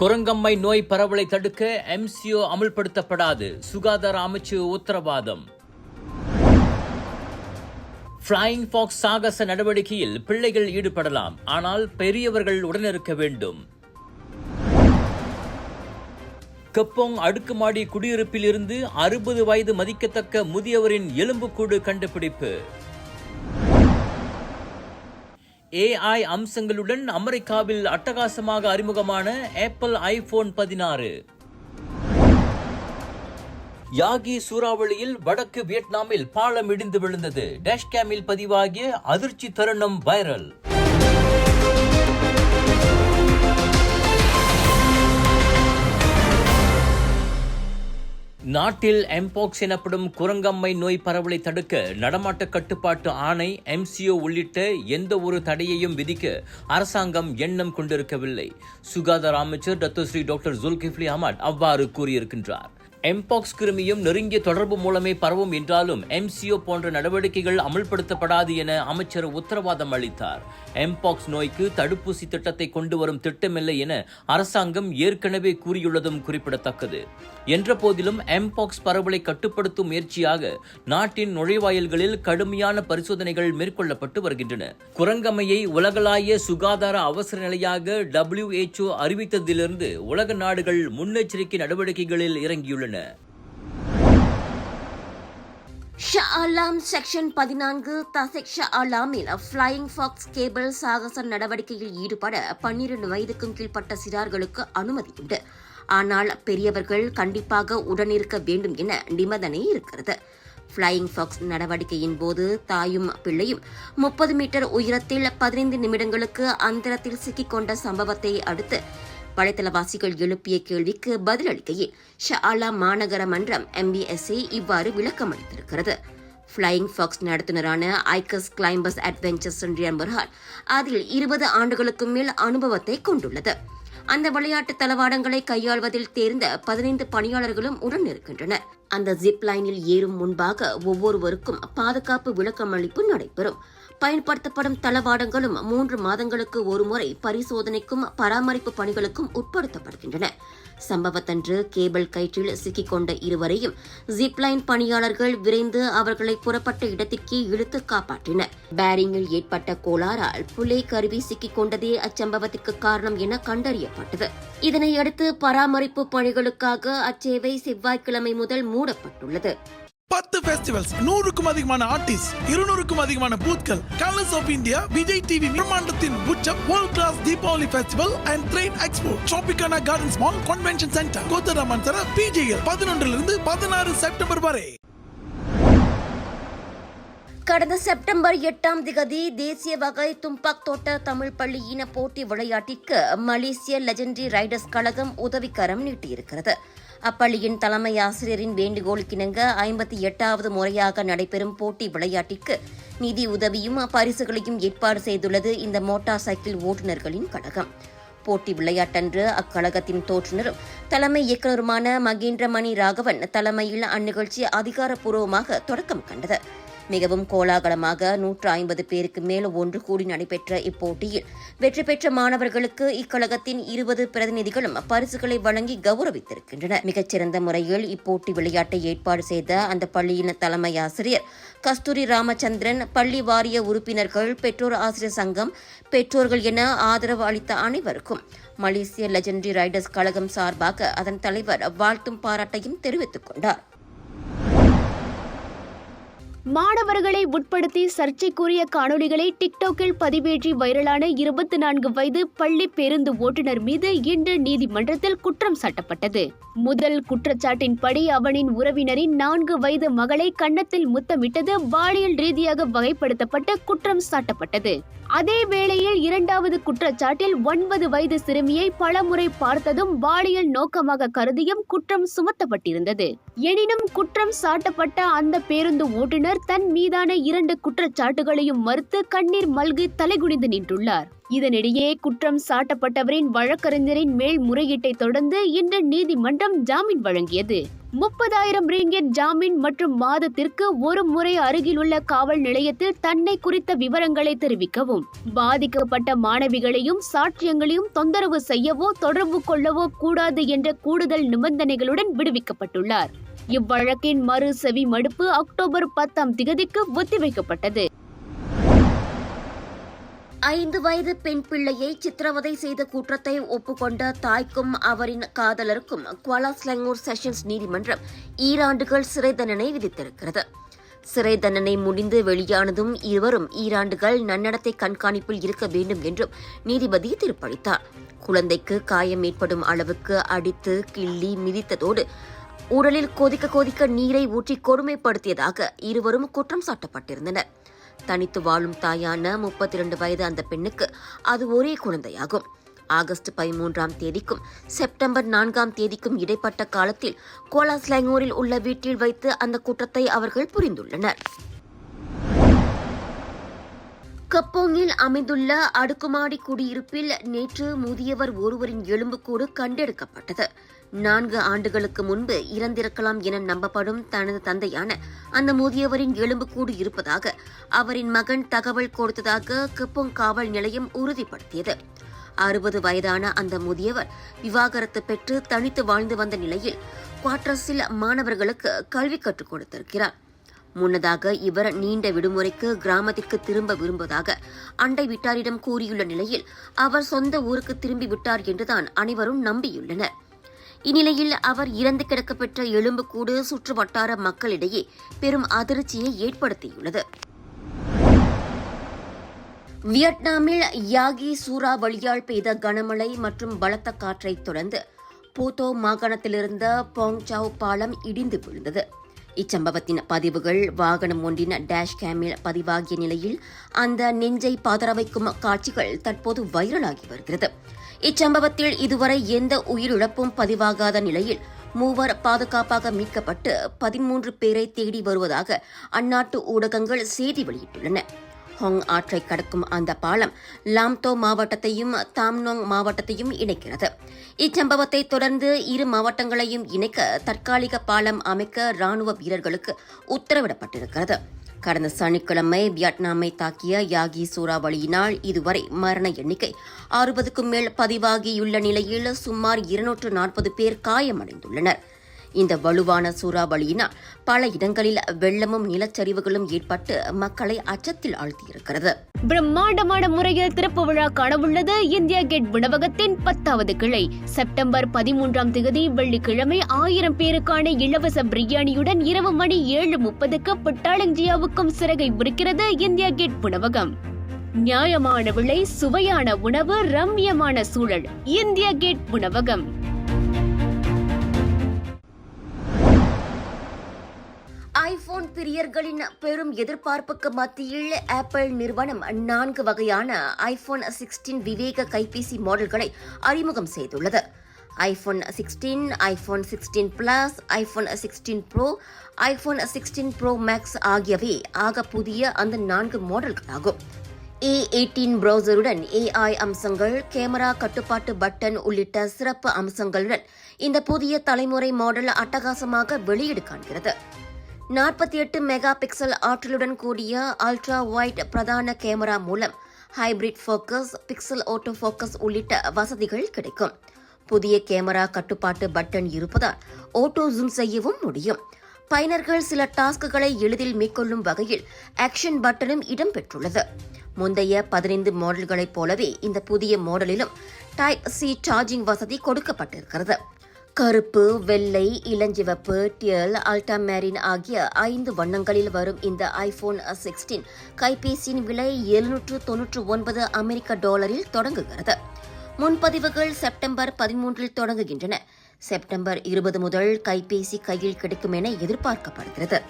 குரங்கம்மை நோய் பரவலை தடுக்க எம்சிஓ அமல்படுத்தப்படாது. சுகாதார அமைச்சு உத்தரவாதம். ஃப்ளையிங் ஃபாக்ஸ் சாகச நடவடிக்கையில் பிள்ளைகள் ஈடுபடலாம். ஆனால் பெரியவர்கள் உடனிருக்க வேண்டும். கப்போங் அடுக்குமாடி குடியிருப்பில் இருந்து அறுபது வயது மதிக்கத்தக்க முதியவரின் எலும்புக்கூடு கண்டுபிடிப்பு. ஏஐ அம்சங்களுடன் அமெரிக்காவில் அட்டகாசமாக அறிமுகமான ஆப்பிள் ஐபோன் பதினாறு. யாகி சூறாவளியில் வடக்கு வியட்நாமில் பாலம் இடிந்து விழுந்தது. டேஷ்கேமில் பதிவாகிய அதிர்ச்சி தருணம் வைரல் நாட்டில் எம்பாக்ஸ் எனப்படும் குரங்கம்மை நோய் பரவலை தடுக்க நடமாட்ட கட்டுப்பாட்டு ஆணை எம்சிஓ உள்ளிட்ட எந்த ஒரு தடையையும் விதிக்க அரசாங்கம் எண்ணம் கொண்டிருக்கவில்லை. சுகாதார அமைச்சர் டத்தோஸ்ரீ டாக்டர் ஜுல்கிஃப்லி அஹமத் அவ்வாறு கூறியிருக்கின்றார். எம்பாக்ஸ் கிருமியும் நெருங்கிய தொடர்பு மூலமே பரவும் என்றாலும் எம்சிஓ போன்ற நடவடிக்கைகள் அமல்படுத்தப்படாது என அமைச்சர் உத்தரவாதம் அளித்தார். எம்பாக்ஸ் நோய்க்கு தடுப்பூசி திட்டத்தை கொண்டு வரும் திட்டமில்லை என அரசாங்கம் ஏற்கனவே கூறியுள்ளதும் குறிப்பிடத்தக்கது. என்ற போதிலும் எம்பாக்ஸ் பரவலை கட்டுப்படுத்தும் முயற்சியாக நாட்டின் நுழைவாயில்களில் கடுமையான பரிசோதனைகள் மேற்கொள்ளப்பட்டு வருகின்றன. குரங்கமையை உலகளாய சுகாதார அவசர நிலையாக WHO அறிவித்ததிலிருந்து உலக நாடுகள் முன்னெச்சரிக்கை நடவடிக்கைகளில் இறங்கியுள்ளன. ஷா ஆலாம் செக்ஷன் பதினான்கு தசெக் ஷா அலாமில் ஃப்ளையிங் ஃபாக்ஸ் கேபிள் சாகச நடவடிக்கையில் ஈடுபட பன்னிரண்டு வயதுக்கும் கீழ்ப்பட்ட சிறார்களுக்கு அனுமதி உண்டு. ஆனால் பெரியவர்கள் கண்டிப்பாக உடனிருக்க வேண்டும் என நிபந்தனை இருக்கிறது. ஃப்ளையிங் ஃபாக்ஸ் நடவடிக்கையின் போது தாயும் பிள்ளையும் முப்பது மீட்டர் உயரத்தில் பதினைந்து நிமிடங்களுக்கு அந்தரத்தில் சிக்கிக்கொண்ட சம்பவத்தை அடுத்து வலைத்தளவாசிகள் எழுப்பிய கேள்விக்கு பதிலளிக்கையில் ஷாலா மாநகர மன்றம் எம்பிஎஸ்ஏ இவ்வாறு விளக்கம் அளித்திருக்கிறது. ஃப்ளையிங் ஃபாக்ஸ் நடத்துனரான ஐக்கஸ் கிளைம்பஸ் அட்வென்ச்சர்ஸ் இந்தியன் அதில் இருபது ஆண்டுகளுக்கு மேல் அனுபவத்தை கொண்டுள்ளது. அந்த விளையாட்டு தளவாடங்களை கையாள்வதில் தேர்ந்த பதினைந்து பணியாளர்களும் உடன் இருக்கின்றனர் அந்த ஜிப் லைனில் ஏறும் முன்பாக ஒவ்வொருவருக்கும் பாதுகாப்பு விளக்கமளிப்பு நடைபெறும். பயன்படுத்தப்படும் தளவாடங்களும் மூன்று மாதங்களுக்கு ஒருமுறை பரிசோதனைக்கும் பராமரிப்பு பணிகளுக்கும் உட்படுத்தப்படுகின்றன. சம்பவத்தன்று கேபிள் கயிற்றில் சிக்கிக்கொண்ட இருவரையும் ஜிப்லைன் பணியாளர்கள் விரைந்து அவர்களை புறப்பட்ட இடத்திற்கே இழுத்து காப்பாற்றினர். பேரிங்கில் ஏற்பட்ட கோளாறால் புலே கருவி சிக்கிக்கொண்டதே அச்சம்பவத்திற்கு காரணம் என கண்டறியப்பட்டது. இதனையடுத்து பராமரிப்பு பணிகளுக்காக அச்சேவை செவ்வாய்க்கிழமை முதல் மூடப்பட்டுள்ளது. பத்து ஃபெஸ்டிவல்ஸ் நூறுக்கும் அதிகமான ஆர்டிஸ்ட் இருநூறுக்கும் அதிகமான பூத்கள் Colors of India Vijay TV பிரம்மாண்டத்தின் உச்சம் world class Deepavali festival and train expo Tropicana Gardens Mall convention centre கோத்தராமன் தர பிஜேஎல் பதினொன்றிலிருந்து பதினாறு செப்டம்பர் வரை. கடந்த செப்டம்பர் எட்டாம் திகதி தேசிய வகை தும்பாக் தோட்ட தமிழ் பள்ளி இன போட்டி விளையாட்டிற்கு மலேசிய லெஜெண்டரி ரைடர்ஸ் கழகம் உதவிக்கரம் நீட்டியிருக்கிறது. அப்பள்ளியின் தலைமை ஆசிரியரின் வேண்டுகோளுக்கிணங்க ஐம்பத்தி எட்டாவது முறையாக நடைபெறும் போட்டி விளையாட்டிற்கு நிதி உதவியும் பரிசுகளையும் ஏற்பாடு செய்துள்ளது இந்த மோட்டார் சைக்கிள் ஓட்டுநர்களின் கழகம். போட்டி விளையாட்டன்று அக்கழகத்தின் தோற்றுநரும் தலைமை இயக்குநருமான மகேந்திரமணி ராகவன் தலைமையில் அந்நிகழ்ச்சி அதிகாரப்பூர்வமாக தொடக்கம் கண்டது. மிகவும் கோலாகலமாக நூற்று ஐம்பது பேருக்கு மேல் ஒன்று கூடி நடைபெற்ற இப்போட்டியில் வெற்றி பெற்ற மாணவர்களுக்கு இக்கழகத்தின் இருபது பிரதிநிதிகளும் பரிசுகளை வழங்கி கௌரவித்திருக்கின்றனர். மிகச்சிறந்த முறையில் இப்போட்டி விளையாட்டை ஏற்பாடு செய்த அந்த பள்ளியின் தலைமை ஆசிரியர் கஸ்தூரி ராமச்சந்திரன் பள்ளி வாரிய உறுப்பினர்கள் பெற்றோர் ஆசிரியர் சங்கம் பெற்றோர்கள் என ஆதரவு அளித்த அனைவருக்கும் மலேசிய லெஜெண்டரி ரைடர்ஸ் கழகம் சார்பாக அதன் தலைவர் வாழ்த்தும் பாராட்டையும் தெரிவித்துக் கொண்டார். மாணவர்களை உட்படுத்தி சர்ச்சைக்குரிய காணொளிகளை டிக்டாக்கில் பதிவேற்றி வைரலான இருபத்தி நான்கு வயது பள்ளி பேருந்து ஓட்டுநர் மீது இன்று நீதிமன்றத்தில் குற்றம் சாட்டப்பட்டது. முதல் குற்றச்சாட்டின்படி அவனின் உறவினரின் நான்கு வயது மகளை கன்னத்தில் முத்தமிட்டது பாலியல் ரீதியாக வகைப்படுத்தப்பட்டு குற்றம் சாட்டப்பட்டது. அதே வேளையில் இரண்டாவது குற்றச்சாட்டில் ஒன்பது வயது சிறுமியை பலமுறை பார்த்ததும் பாலியல் நோக்கமாக கருதியும் குற்றம் சுமத்தப்பட்டிருந்தது. எனினும் குற்றம் சாட்டப்பட்ட அந்த பேருந்து ஓட்டுநர் தன் மீதான இரண்டு குற்றச்சாட்டுகளையும் மறுத்து கண்ணீர் மல்கி தலைகுனிந்து நின்றுள்ளார். இதனிடையே குற்றம் சாட்டப்பட்டவரின் வழக்கறிஞரின் மேல்முறையீட்டை தொடர்ந்து இன்று நீதிமன்றம் ஜாமீன் வழங்கியது. முப்பதாயிரம் ரிங்கெட் ஜாமீன் மற்றும் மாதத்திற்கு ஒரு முறை அருகிலுள்ள காவல் நிலையத்தில் தன்னை குறித்த விவரங்களை தெரிவிக்கவும். பாதிக்கப்பட்ட மாணவிகளையும் சாட்சியங்களையும் தொந்தரவு செய்யவோ தொடர்பு கொள்ளவோ கூடாது என்ற கூடுதல் நிபந்தனைகளுடன் விடுவிக்கப்பட்டுள்ளார். இவ்வழக்கின் மறு செவி மடுப்பு அக்டோபர் பத்தாம் திகதிக்கு ஒத்திவைக்கப்பட்டது. ஐந்து வயது பெண் பிள்ளையை சித்திரவதை செய்த குற்றத்தை ஒப்புக்கொண்ட தாய்க்கும் அவரின் காதலருக்கும் குவாலாஸ்லங்கூர் செஷன்ஸ் நீதிமன்றம் ஈராண்டுகள் சிறை தண்டனை விதித்திருக்கிறது. சிறை தண்டனை முடிந்து வெளியானதும் இருவரும் ஈராண்டுகள் நன்னடத்தை கண்காணிப்பில் இருக்க வேண்டும் என்றும் நீதிபதி தீர்ப்பளித்தார். குழந்தைக்கு காயம் ஏற்படும் அளவுக்கு அடித்து கிள்ளி மிதித்ததோடு உடலில் கொதிக்க கொதிக்க நீரை ஊற்றி கொடுமைப்படுத்தியதாக இருவரும் குற்றம் சாட்டப்பட்டிருந்தனர். தனித்து வாழும் தாயான முப்பத்தி இரண்டு வயது அந்த பெண்ணுக்கு அது ஒரே குழந்தையாகும். ஆகஸ்ட் பதிமூன்றாம் தேதிக்கும் செப்டம்பர் நான்காம் தேதிக்கும் இடைப்பட்ட காலத்தில் கோலாஸ்லாங்கூரில் உள்ள வீட்டில் வைத்து அந்த குற்றத்தை அவர்கள் புரிந்துள்ளனர். கப்போங்கில் அமைந்துள்ள அடுக்குமாடி குடியிருப்பில் நேற்று முதியவர் ஒருவரின் எலும்புக்கூடு கண்டெடுக்கப்பட்டது. நான்கு ஆண்டுகளுக்கு முன்பு இறந்திருக்கலாம் என நம்பப்படும் தனது தந்தையான அந்த முதியவரின் எலும்புக்கூடு இருப்பதாக அவரின் மகன் தகவல் கொடுத்ததாக கப்போங் காவல் நிலையம் உறுதிப்படுத்தியது. அறுபது வயதான அந்த முதியவர் விவாகரத்து பெற்று தனித்து வாழ்ந்து வந்த நிலையில் குவாட்ரஸில் மாணவர்களுக்கு கல்வி கற்றுக் கொடுத்திருக்கிறார். முன்னதாக இவர் நீண்ட விடுமுறைக்கு கிராமத்திற்கு திரும்ப விரும்புவதாக அண்டை வீட்டாரிடம் கூறியுள்ள நிலையில் அவர் சொந்த ஊருக்கு திரும்பி விட்டார் என்றுதான் அனைவரும் நம்பியுள்ளனர். இந்நிலையில் அவர் இறந்து கிடக்கப்பெற்ற எலும்புக்கூடு சுற்று வட்டார மக்களிடையே பெரும் அதிர்ச்சியை ஏற்படுத்தியுள்ளது. வியட்நாமில் யாகி சூறாவளியால் பெய்த கனமழை மற்றும் பலத்த காற்றைத் தொடர்ந்து போத்தோ மாகாணத்திலிருந்த போங்சாவ் பாலம் இடிந்து விழுந்தது. இச்சம்பவத்தின் பதிவுகள் வாகனம் ஒன்றின் டேஷ் கேமில் பதிவாகிய நிலையில் அந்த நெஞ்சை பாதரவைக்கும் காட்சிகள் தற்போது வைரலாகி வருகிறது. இச்சம்பவத்தில் இதுவரை எந்த உயிரிழப்பும் பதிவாகாத நிலையில் மூவர் பாதுகாப்பாக மீட்கப்பட்டு பதிமூன்று பேரை தேடி வருவதாக அந்நாட்டு ஊடகங்கள் செய்தி வெளியிட்டுள்ளன. ஹொங் ஆற்றை கடக்கும் அந்த பாலம் லாம்தோ மாவட்டத்தையும் தாம்னோங் மாவட்டத்தையும் இணைக்கிறது. இச்சம்பவத்தை தொடர்ந்து இரு மாவட்டங்களையும் இணைக்க தற்காலிக பாலம் அமைக்க ராணுவ வீரர்களுக்கு உத்தரவிடப்பட்டிருக்கிறது. கடந்த சனிக்கிழமை வியட்நாமை தாக்கிய யாகி சூறாவளியினால் இதுவரை மரண எண்ணிக்கை அறுபதுக்கும் மேல் பதிவாகியுள்ள நிலையில் சுமார் இருநூற்று நாற்பது பேர் காயமடைந்துள்ளனர். இந்த வலுவான சூறாவளியினால் பல இடங்களில் வெள்ளமும் நிலச்சரிவுகளும் ஏற்பட்டு மக்களை அச்சத்தில் ஆழ்த்தியிருக்கிறது. பிரம்மாண்டமான முறையில் திறப்பு விழா காணவுள்ளது. இந்தியா கேட் உணவகத்தின் பத்தாவது கிளை. செப்டம்பர் பதிமூன்றாம் தேதி வெள்ளிக்கிழமை ஆயிரம் பேருக்கான இலவச பிரியாணியுடன் இரவு மணி ஏழு முப்பதுக்கு பட்டாளஞ்சியாவுக்கும் சிறகை உரிக்கிறது இந்தியா கேட் உணவகம். நியாயமான விலை சுவையான உணவு ரம்யமான சூழல். இந்தியா கேட் உணவகம். ஐபோன் பிரியர்களின் பெரும் எதிர்பார்ப்புக்கு மத்தியில் ஆப்பிள் நிறுவனம் நான்கு வகையான ஐபோன் சிக்ஸ்டீன் விவேக கைபேசி மாடல்களை அறிமுகம் செய்துள்ளது. IPhone sixteen iPhone sixteen plus iPhone sixteen pro iPhone sixteen pro max ஆகியவை ஆக புதிய அந்த நான்கு மாடல்களாகும். ஏ எயிட்டீன் ப்ரௌசருடன் ஏஐ அம்சங்கள் கேமரா கட்டுப்பாட்டு பட்டன் உள்ளிட்ட சிறப்பு அம்சங்களுடன் இந்த புதிய தலைமுறை மாடல் அட்டகாசமாக வெளியீடு காண்கிறது. நாற்பத்தி எட்டு மெகா பிக்சல் ஆற்றலுடன் கூடிய அல்ட்ரா ஒயிட் பிரதான கேமரா மூலம் hybrid focus pixel auto focus உள்ளிட்ட வசதிகள் கிடைக்கும். புதிய கேமரா கட்டுப்பாட்டு பட்டன் இருப்பதால் ஆட்டோ ஜூம் செய்யவும் முடியும். பயனர்கள் சில டாஸ்க்குகளை எளிதில் மேற்கொள்ளும் வகையில் ஆக்ஷன் பட்டனும் இடம்பெற்றுள்ளது. முந்தைய பதினைந்து மாடல்களைப் போலவே இந்த புதிய மாடலிலும் டைப் சி சார்ஜிங் வசதி கொடுக்கப்பட்டிருக்கிறது. கருப்பு வெள்ளை இளஞ்சிவப்பு டியல் அல்டாமேரின் ஆகிய ஐந்து வண்ணங்களில் வரும் இந்த ஐபோன் சிக்ஸ்டீன் கைபேசியின் விலை எழுநூற்று தொன்னூற்று ஒன்பது அமெரிக்க டாலரில் தொடங்குகிறது. முன்பதிவுகள் செப்டம்பர் பதிமூன்றில் தொடங்குகின்றன. செப்டம்பர் இருபது முதல் கைபேசி கையில் கிடைக்கும் என எதிர்பார்க்கப்படுகிறது.